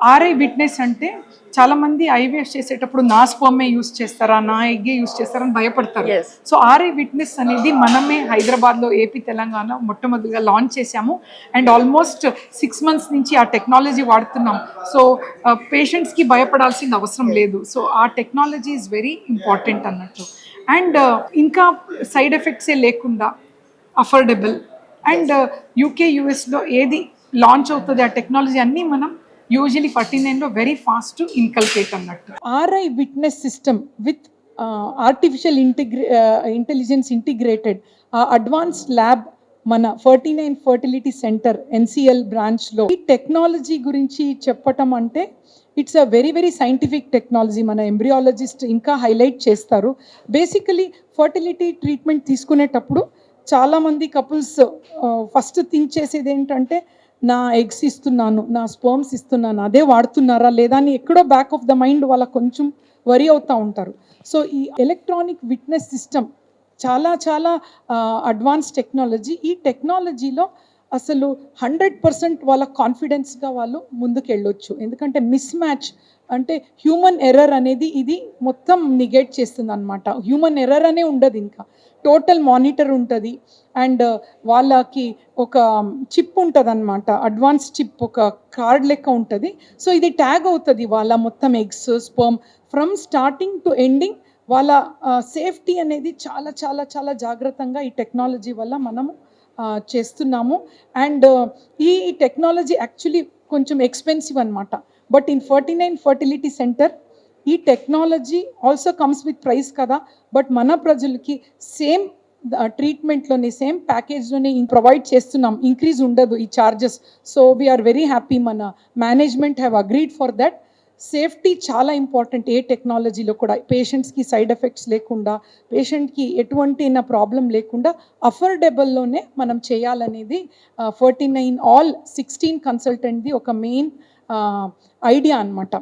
RI witness అంటే చాలా మంది ఐవీఎఫ్ చేసేటప్పుడు నా స్పర్మే యూస్ చేస్తారా నా ఎగ్గే యూస్ చేస్తారా అని భయపడతారు. సో ఆర్ఐ విట్నెస్ అనేది మనమే హైదరాబాద్లో ఏపీ తెలంగాణ మొట్టమొదటిగా లాంచ్ చేశాము. అండ్ ఆల్మోస్ట్ సిక్స్ మంత్స్ నుంచి ఆ టెక్నాలజీ వాడుతున్నాం. సో పేషెంట్స్కి భయపడాల్సిన అవసరం లేదు. సో ఆ టెక్నాలజీ ఈజ్ వెరీ ఇంపార్టెంట్ అన్నట్టు. అండ్ ఇంకా సైడ్ ఎఫెక్ట్సే లేకుండా అఫోర్డబుల్ అండ్ యూకే యూఎస్లో ఏది లాంచ్ అవుతుంది ఆ టెక్నాలజీ అన్నీ మనం యూజువలీ ఫార్టీ నైన్లో వెరీ ఫాస్ట్ ఇన్కల్కేట్ అన్నట్టు. RI witness system with artificial ఇంటిగ్రే intelligence integrated ఆ అడ్వాన్స్ ల్యాబ్ మన forty nine fertility centre NCL బ్రాంచ్లో ఈ టెక్నాలజీ గురించి చెప్పటం అంటే it's a very very scientific technology మన ఎంబ్రియాలజిస్ట్ ఇంకా హైలైట్ చేస్తారు. బేసికలీ ఫర్టిలిటీ ట్రీట్మెంట్ తీసుకునేటప్పుడు చాలామంది కపుల్స్ ఫస్ట్ థింక్ చేసేది ఏంటంటే నా ఎగ్స్ ఇస్తున్నాను నా స్పోమ్స్ ఇస్తున్నాను అదే వాడుతున్నారా లేదా అని ఎక్కడో బ్యాక్ ఆఫ్ ద మైండ్ వాళ్ళ కొంచెం వరి అవుతూ ఉంటారు. సో ఈ ఎలక్ట్రానిక్ విట్నెస్ సిస్టమ్ చాలా చాలా అడ్వాన్స్ టెక్నాలజీ ఈ టెక్నాలజీలో అసలు హండ్రెడ్ పర్సెంట్ వాళ్ళ కాన్ఫిడెన్స్గా వాళ్ళు ముందుకు వెళ్ళొచ్చు ఎందుకంటే మిస్ మ్యాచ్ అంటే హ్యూమన్ ఎర్రర్ అనేది ఇది మొత్తం నిగేట్ చేస్తుంది అనమాట హ్యూమన్ ఎర్రర్ అనే ఉండదు ఇంకా. టోటల్ మానిటర్ ఉంటుంది. అండ్ వాళ్ళకి ఒక చిప్ ఉంటుంది అనమాట అడ్వాన్స్ చిప్ ఒక కార్డ్ లెక్క ఉంటుంది. సో ఇది ట్యాగ్ అవుతుంది వాళ్ళ మొత్తం eggs sperm from starting to ending వాళ్ళ uh, సేఫ్టీ అనేది చాలా చాలా చాలా జాగ్రత్తగా ఈ టెక్నాలజీ వల్ల మనము చేస్తున్నాము. అండ్ ఈ టెక్నాలజీ యాక్చువల్లీ కొంచెం ఎక్స్పెన్సివ్ అనమాట but in forty nine fertility centre ఈ technology also comes with price కదా. బట్ మన ప్రజలకి సేమ్ ట్రీట్మెంట్లోనే సేమ్ ప్యాకేజ్లోనే ప్రొవైడ్ చేస్తున్నాం. ఇంక్రీజ్ ఉండదు ఈ charges so we are very happy మన management have agreed for that safety చాలా ఇంపార్టెంట్ ఏ టెక్నాలజీలో కూడా. పేషెంట్స్కి సైడ్ ఎఫెక్ట్స్ లేకుండా పేషెంట్కి ఎటువంటి నా ప్రాబ్లం లేకుండా అఫోర్డబుల్లోనే మనం చేయాలనేది ఫార్టీ నైన్ ఆల్ సిక్స్టీన్ కన్సల్టెంట్ది ఒక మెయిన్ ఐడియా అన్నమాట.